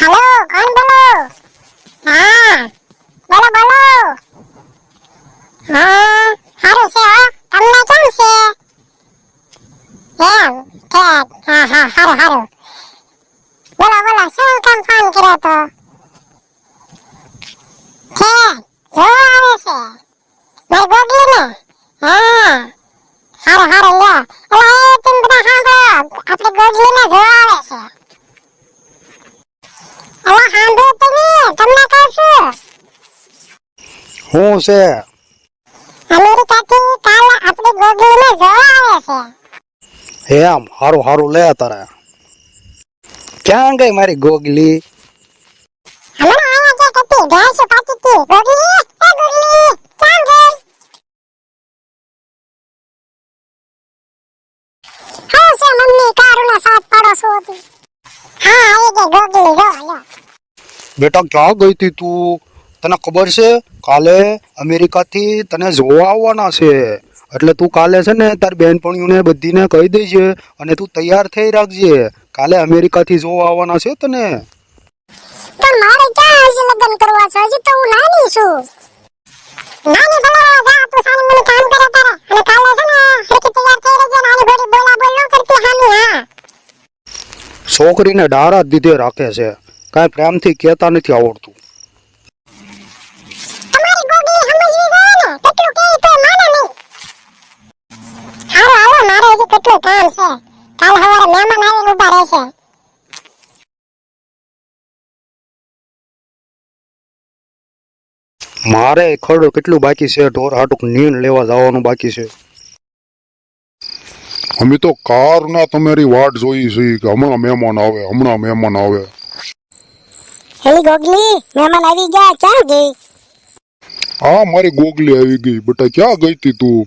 Hello, I'm શું છે અમેરિકાથી કાલ આપણી ગોગલીને જોવા આવે છે એમ હારું હારું લે તારે ક્યાં ગઈ મારી ગોગલી હમણાં આયા જે કતી ભેંસો પાતી હતી ગોગલી એ ગોગલી ક્યાં ગઈ હા છે મમ્મી કારુના સાથ પાડો છો હતી હા આવી ગઈ ગોગલી જો લ્યો બેટા ક્યાં ગઈ તી તું તને ખબર છે કાલે અમેરિકાથી તને જોવા આવવાના છે. એટલે તું કાલે છે ને તાર બેનપણીઓને બધીને કહી દેજે અને તું તૈયાર થઈ રાખજે. કાલે અમેરિકાથી જોવા આવવાના છે તને. પણ મારે ક્યાં હજી લગ્ન કરવા છે? હજી તો હું નાની છું. નાની ભલે જા તું સાની મને કામ કરે તારે. અને કાલે છે ને હરકી તૈયાર થઈ રહેજે નાની ઘોડી બોલા બોલ ન કરતી હામી હા. છોકરીને ડારા જ દીધે રાખે છે. કાંઈ પ્રેમથી કહેતા નથી આવડતું તમારી ગોગલી સમજવી જોઈએ ને કેટલું કે તો માને નહીં હાલો હાલો કેટલું કામ છે. કાલ સવારે મહેમાન આવીને ઊભા રહેશે મારે ખડ કેટલું બાકી છે ઢોર હાટુક નીન લેવા જવાનું બાકી છે. અમે તો કારના તમારી વાટ જોઈ છે કે હમણાં મહેમાન આવે હમણાં મહેમાન આવે. હેલી ગોગલી મહેમાન આવી ગયા ક્યાં ગઈ? હા મારી ગોગલી આવી ગઈ બેટા ક્યાં ગઈ તી તું?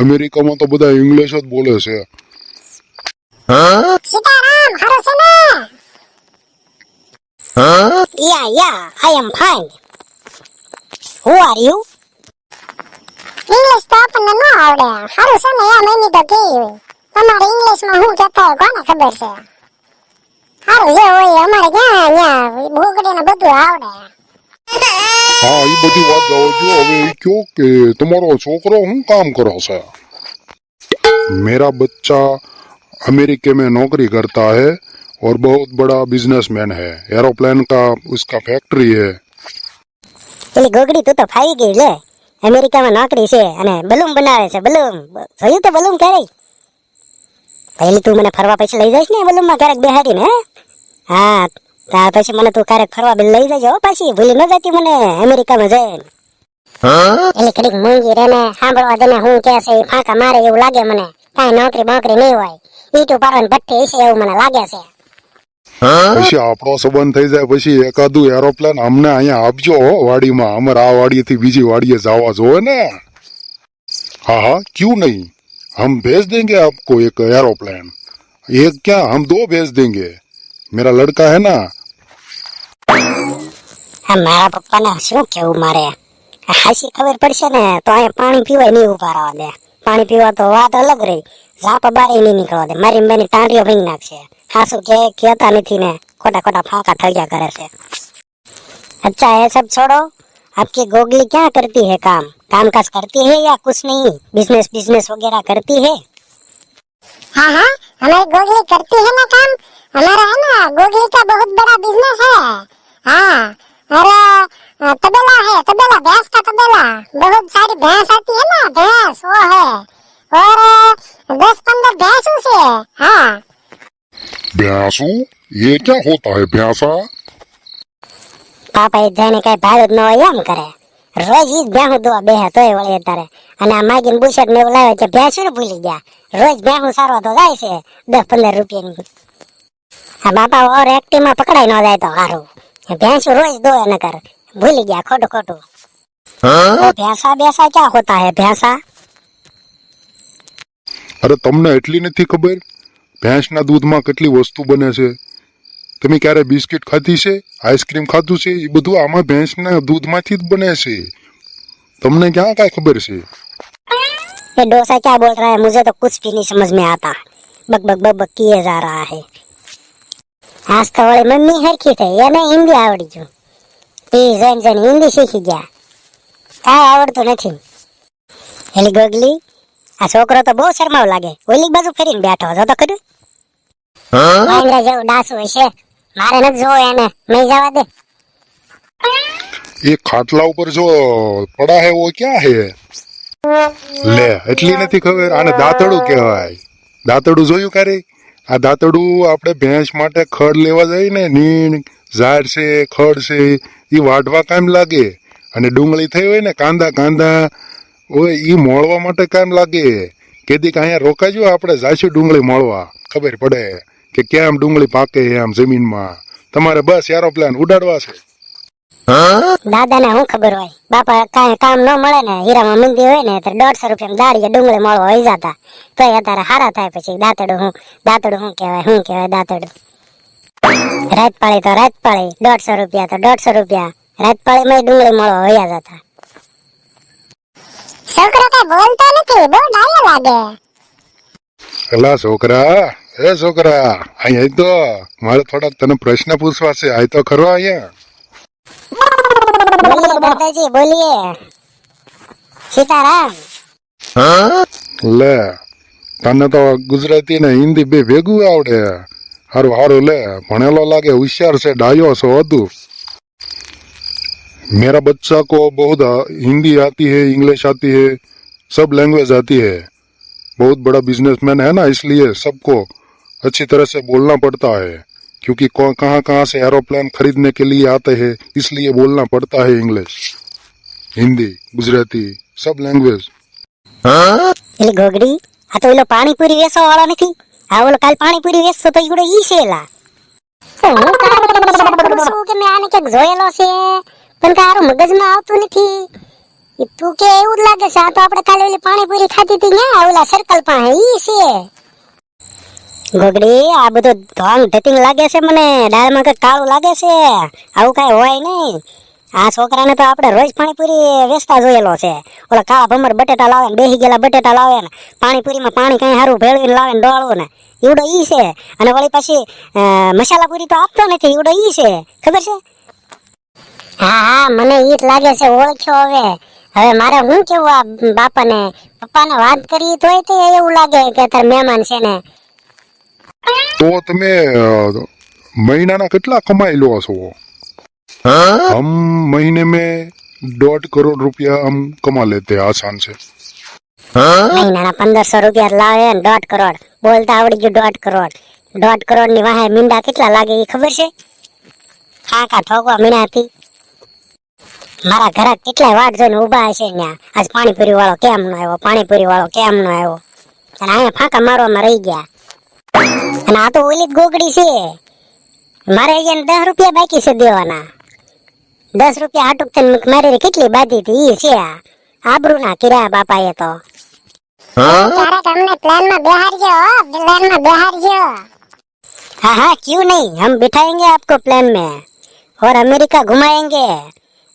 અમેરિકામાં તો બધા ઇંગ્લિશ જ બોલે છે. સીતારામ હારો છે ને yeah yeah I am fine who are you English તો આપણને ન આવડે. હારું છે ને એમ એની તો કે તમારે ઇંગ્લિશમાં હું કહેતા હોય કોને ખબર છે? હારું જે હોય અમારે ક્યાં ન્યા બોગડીને બધું આવડે. હા એ બધી વાત જાઓ જો હવે એ કયો કે તમારો છોકરો શું કામ કરે છે मेरा बच्चा अमेरिका में नौकरी करता है और बहुत बड़ा बिजनेसमैन है एरोप्लेन का उसका फैक्ट्री है પેલી ગોગડી તું તો ફાવી ગઈ લે અમેરિકામાં નોકરી છે અને બલૂન બનાવે છે બલૂન જોયું તો બલૂન ક્યારે પહેલી તું મને ફરવા પછી લઈ જઈશ ને બલૂનમાં ક્યારેક બેહાડીને હે હા ત્યાર પછી મને તું ક્યારેક ફરવા બી લઈ જજો હો પાછી ભૂલી ન જતી મને અમેરિકામાં જઈને એલી કડીક મૂંગી રે ને સાંભળવા દે ને હું કે છે ઈ ફાંકા મારે એવું લાગે મને કાંઈ નોકરી બોકરી નહીં હોય ઈટું પાડવાની ભઠ્ઠી હશે એવું મને લાગે છે પછી આપણો સંબંધ થઈ જાય પછી એકાદું એરોપ્લેન અમને અહીંયા આપજો હો વાડીમાં અમારે આ વાડીએથી બીજી વાડીએ જવા જોવે ને हाँ हाँ क्यों नहीं हम भेज देंगे आपको एक एरोप्लेन एक क्या हम दो भेज देंगे मेरा लड़का है ना હા મારા પપ્પાને શું કેવું મારે હાસી ખબર પડશે ને તો અહીંયા પાણી પીવાય નહીં ઉભા રહેવા દે પાણી પીવા તો વાત અલગ રહી ઝાપા બારે નહીં નીકળવા દે મારી બેની તાંડીઓ ભાંગી નાખશે હાસુ કે કહેતા નથી ને ખોટા ખોટા ફાંકા ઠગ્યા કરે છે अच्छा ये सब छोड़ो आपकी गोगली क्या करती है काम काम काज करती है या कुछ नहीं बिजनेस बिजनेस वगैरह करती है हाँ हाँ हमारी गोगली करती है ना काम हमारा है ना गोगली का बहुत बड़ा बिजनेस है हाँ और अ, तबेला है तबेला भैंस का तबेला बहुत सारी भैंस आती है ना भैंस वो है और अ, दस पंद्रह भैंसों से हाँ भैंसू ये क्या होता है भैंसा પાપા એ જાણે કઈ ભાડું જ ન હોય એમ કરે રોજ ઈ જ ભેહું દોવા બેહે તોય વળી તારે અને આ માગીને બુશર્ટ ને એવું લાવે કે ભેંસું ને ભૂલી ગયા રોજ ભેહું સારવા તો જાય છે દસ પંદર રૂપિયાની આ બાપા ઓર એક્ટિવ માં પકડાઈ ન જાય તો સારું भैंस रोज दो है नकर भूल गया खोटू खोटू वो भैंसा बैसा क्या होता है भैंसा અરે તમને એટલી નથી ખબર ભેંસના દૂધમાં કેટલી વસ્તુ બને છે તમે ક્યારે બિસ્કિટ ખાધી છે આઈસ્ક્રીમ ખાધું છે એ બધું આમાં ભેંસના દૂધમાંથી જ બને છે તમને ક્યાં કાંઈ ખબર છે ये डोसा क्या बोल रहा है मुझे तो कुछ भी नहीं समझ में आता बक बक बक बक किए जा रहा है આજ તો વળી મમ્મી હરખી થઈ. એને હિન્દી આવડી ગયું. એ જોઈને જોઈને હિન્દી શીખી ગયા. કાંઈ આવડતું નથી. એટલે ગોગલી આ છોકરો તો બહુ શરમાવ લાગે. ઓલી બાજુ ફેરીને બેઠો હતો તો કર્યું મહેન્દ્ર જેવું ડાસુ હશે. મારે નથી જોવો એને. નહીં જવા દે. એ ખાટલા ઉપર જો પડા હે વો ક્યાં હે? લે એટલી નથી ખબર. આને દાંતડું કહેવાય. દાંતડું જોયું ક્યારેય? આ દાંતડું આપણે ભેંસ માટે ખડ લેવા જઈએ ને, નીણ, ઝાડ છે, ખડ છે એ વાઢવા કામ લાગે. અને ડુંગળી થઈ હોય ને, કાંદા કાંદા હોય એ મોળવા માટે કામ લાગે. કેદી કે અહીંયા રોકાજો, આપણે જાશું ડુંગળી મોળવા. ખબર પડે કે કેમ ડુંગળી પાકે એમ જમીનમાં. તમારે બસ એરોપ્લેન ઉડાડવા છે. દાદાને શું ખબર હોય? બાપા કાંઈ કામ ન મળે ને હીરામાં મંદી હોય ને તો દોઢસો રૂપિયા દાડીએ ડુંગળી મળવા હોય જતા. તો અત્યારે હારા થાય પછી દાંતડું હું દાંતડું શું કહેવાય શું કહેવાય દાંતડું? રાત પાળી તો રાત પાળી દોઢસો રૂપિયા તો દોઢસો રૂપિયા. રાત પાળીમાં ડુંગળી મળવા વયા જતા. છોકરો કઈ બોલતો નથી બહુ ડાયો લાગે. એલા છોકરા એ છોકરા અહીંયા તો. મારે થોડાક તને પ્રશ્ન પૂછવા છે આય તો ખરો અહીંયા? બોલીએ દાદાજી બોલીએ સીતારામ લે તને તો ગુજરાતી ને હિન્દી બે ભેગું આવડે હારું હારું લે ભણેલો લાગે હોશિયાર છે ડાયો છો હતું मेरा बच्चा को बहुत हिंदी आती है इंग्लिश आती है सब लैंग्वेज आती है बहुत बड़ा बिजनेसमैन है ना इसलिए सबको अच्छी तरह से बोलना पड़ता है क्योंकि कौन कहाँ कहाँ से एरोप्लेन खरीदने के लिए आते हैं इसलिए बोलना पड़ता है इंग्लिश हिंदी गुजराती सब लैंग्वेज એલી ગોગડી આ તો ઓલો પાણીપુરી વેચવા વાળો નથી આ ઓલો કાલ પાણીપુરી વેચતો તો ઈવડો ઈ છે એલા તો હું કાંઈ વિચાર કરું છું કે મેં આને ક્યાંક જોયેલો છે પણ તારું મગજમાં આવતું નથી ઈ તું કે એવું જ લાગે છે આ તો આપણે કાલે ઓલી પાણીપુરી ખાધી હતી ન્યા ઓલા સર્કલ પાસે ઈ છે ગોગડી, આ બધું ધોંગ ઢતિંગ લાગે છે મને. દાળમાં કંઈક કાળું લાગે છે? આવું કાંઈ હોય નહીં. આ છોકરાને તો આપણે રોજ પાણીપુરી વેચતા જોયેલો છે. ઓલા કાળા ભમર બટેટા લાવે ને બેસી ગયેલા બટેટા લાવે ને, પાણીપુરીમાં પાણી કઈ સારું ભેળવીને લાવે ને ડોળવું ને. એવડો ઈ છે. અને વળી પછી મસાલા પૂરી તો આપતો નથી એવડો ઈ છે. ખબર છે? હા હા, મને ઈ જ લાગે છે, ઓળખ્યો હવે. હવે મારે હું કેવું આ બાપાને? પપ્પાને વાત કરી તોય તે એવું લાગે કે તાર મહેમાન છે ને. તો તમે મહિનાના કેટલા કમાઈ લો છો હમ મહિને મેં દોઢ કરોડ રૂપિયા હમ કમા લેતે આસાન છે. મહિનાના પંદરસો રૂપિયા લાવે દોઢ કરોડ. બોલતા આવડી ગયું દોઢ કરોડ. દોઢ કરોડની વાહે મીંડા કેટલા લાગે એ ખબર છે? ખાકા ઠોકવા મીણા હતી મારા ઘરે કેટલાય વાટ જોઈને ઊભા હશે ત્યાં આજ પાણીપુરી વાળો કેમ નો આવ્યો? પાણીપુરી વાળો કેમ નો આવ્યો? અને અહીંયા ફાંકા મારવામાં રહી ગયા. અને આ તો ઓલી જ ગોગડી છે મારે અહીંયા દસ રૂપિયા બાકી છે દેવાના દસ રૂપિયા હાટુક થઈને મારી કેટલી બાધી હતી ઈ છે આ આબરૂ ના કિરા બાપાએ તો ક્યારેક અમને પ્લેનમાં બેહાડજો હો, પ્લેનમાં બેહાડજો हाँ हाँ क्यों नहीं हम बिठाएंगे आपको प्लेन में और अमेरिका घुमाएंगे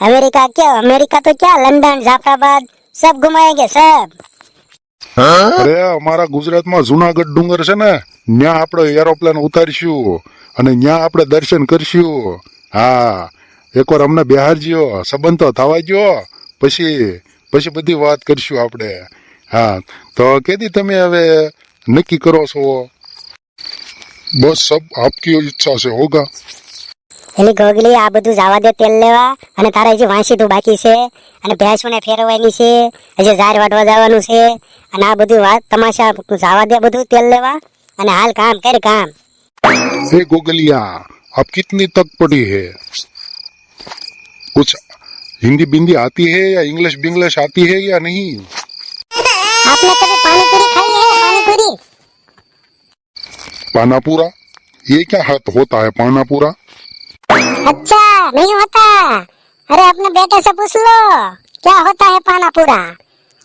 अमेरिका क्या अमेरिका तो क्या लंदन जाफराबाद सब घुमाएंगे सब અરે, અમારા ગુજરાતમાં જુનાગઢ ડુંગર છે ને ત્યાં આપણે એરોપ્લેન ઉતારશું અને ત્યાં આપણે દર્શન કરશું. હા, એકવાર અમને બિહારજો સંબંધ તો થવા ગયો, પછી પછી બધી વાત કરશું આપણે. હા, તો કેદી તમે હવે નક્કી કરો છો? બસ, સબ આપકી ઈચ્છા છે, હોગા. એલી ગોગલી આ બધું જવા દે તેલ લેવા અને તારે હજી વાંસી તું બાકી છે અને ભેંસોને ફેરવવાની છે હજી ઝાર વાટવા જવાનું છે અને આ બધું વાત તમાશા જવા દે બધું તેલ લેવા અને હાલ કામ કર કામ हे गोगलिया आप कितनी तक पढ़ी है कुछ हिंदी बिंदी आती है या इंग्लिश बिंग्लिश आती है या नहीं आपने कभी पानीपुरी खाई है पानीपुरी पानापुरा ये क्या हाथ होता है पानापुरा अच्छा नहीं होता अरे अपने बेटे से पूछ लो क्या होता है पाना पूरा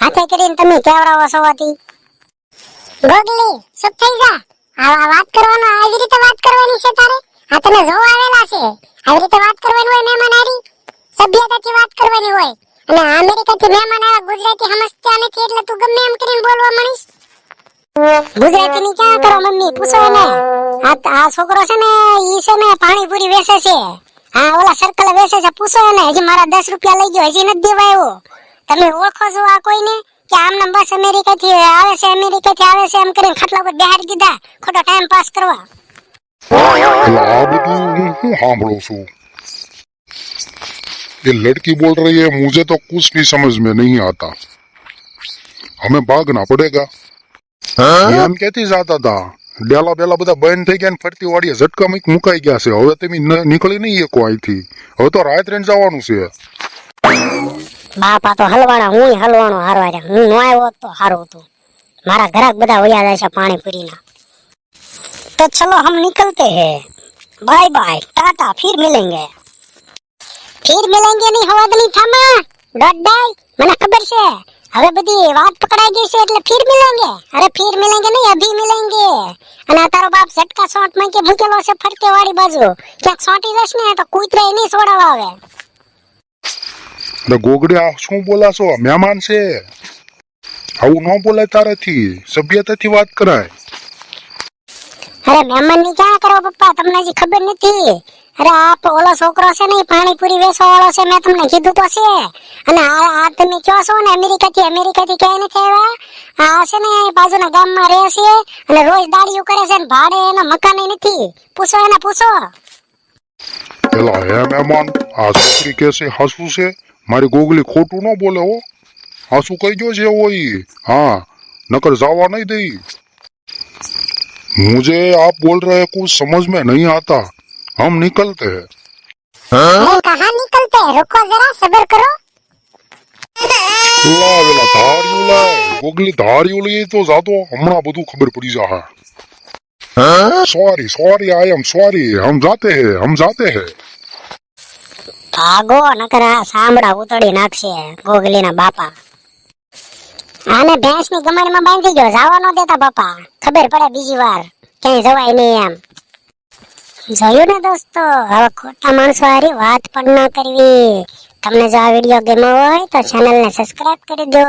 હાથે કરીને તમે કેવડાવો છો હતી ગોગલી ચૂપ થઈ જા આ આ વાત કરવાનો આવી રીતે વાત કરવાની છે તારે આ તને જોવા આવેલા છે આવી રીતે વાત કરવાની હોય મહેમાન હારી સભ્યતાથી વાત કરવાની હોય અને આ અમેરિકાથી મહેમાન આવ્યા ગુજરાતી સમજતા નથી એટલે તું ગમે એમ કરીને બોલવા મળીશ ગુજરાતી ની ક્યાં કરો મમ્મી પૂછો એને આ આ છોકરો છે ને ઈ છે ને પાણીપુરી વેચે છે હા ઓલા સર્કલ વેચે છે પૂછો એને હજી મારા દસ રૂપિયા લઈ ગયો હજી નથી દેવા આવ્યો તમે ઓળખો છો આ કોઈને કે આમને બસ અમેરિકા થી આવે છે અમેરિકા થી આવે છે એમ કરીને ખાટલા પર બેહાડી દીધા ખોટો ટાઈમ પાસ કરવા એટલે આ બધું હું શું સાંભળું છું ये लड़की बोल रही है मुझे तो कुछ भी समझ में नहीं आता हमें भागना पड़ेगा ये એમ ક્યાંથી જાતા હતા ડેલા બેલા બધા બંધ થઈ ગયા ને ફરતી વાળીએ ઝટકા મુકાઈ ગયા છે હવે તમે નીકળી નહીં એકો અહીંથી હવે તો રાત રેન જવાનું છે બાપા તો હલવાણા હું હલવાણો હારવા રહ્યા હું નો આવ્યો તો હારું હતું મારા ઘરાક બધા વયા જાય છે પાણીપુરીના તો ચલો હમ નીકળતે હે બાય બાય ટાટા ફિર મિલેંગે ફિર મિલેંગે નહીં હવા દલી થામા ડોટ મને ખબર છે હવે બધી વાત પકડાઈ ગઈ છે એટલે ફીર મિલેંગે. અરે ફીર મિલેંગે નહીં અભી મિલેંગે. અને તારો બાપ ઝટકા શોટમાં કે મૂકેલો છે ફરતે વાળી બાજુ. ક્યાંક શોટી જશે ને તો કૂતરે નહીં છોડાવા આવે. એટલે ગોગડિયા શું બોલાશો મહેમાન છે. આવું ન બોલાય તારાથી. સભ્યતાથી વાત કરાય. અરે મહેમાનની ક્યાં કરો પપ્પા? તમને હજી ખબર નથી. અરે આ તો ઓલો છોકરો છે ને ઈ પાણીપુરી વેચવા વાળો છે મેં તમને કીધું તો છે અને આ આ તમે કયો છો ને અમેરિકા થી અમેરિકા થી ક્યાંય નથી આવ્યા આ છે ને બાજુના ગામમાં રહે છે અને રોજ દાડીઓ કરે છે ને ભાડે એના મકાન નથી પૂછો એને પૂછો પેલા હે મહેમાન આ છોકરી કે છે હાસુ છે મારી ગોગલી ખોટું ન બોલે હો હાસુ કહી ગયો છે એવો ઈ હા નકર जावा नहीं दई मुझे आप बोल रहे हैं कुछ समझ में नहीं आता हम निकलते हैं अरे कहाँ निकलते हैं रुको जरा सब्र करो લા વેલા ધાર્યું લાય ગોગલી ધાર્યું લઈ તો જાતો હમણાં બધું ખબર પડી જા sorry sorry I am sorry हम जाते हैं हम जाते हैं ભાગો નકર આ સાંભળા ઉતળી નાખશે ગોગલીના બાપા આને ભેંસ ની ગમાણીમાં બાંધી ગયો જવા ન દેતા બાપા ખબર પડે બીજી વાર ક્યાંય જવાય નહીં એમ જોયું ને દોસ્તો? હવે ખોટા માણસો હારી વાત પણ ન કરવી. તમને જો આ વીડિયો ગમ્યો હોય તો ચેનલને સબસ્ક્રાઇબ કરી દો.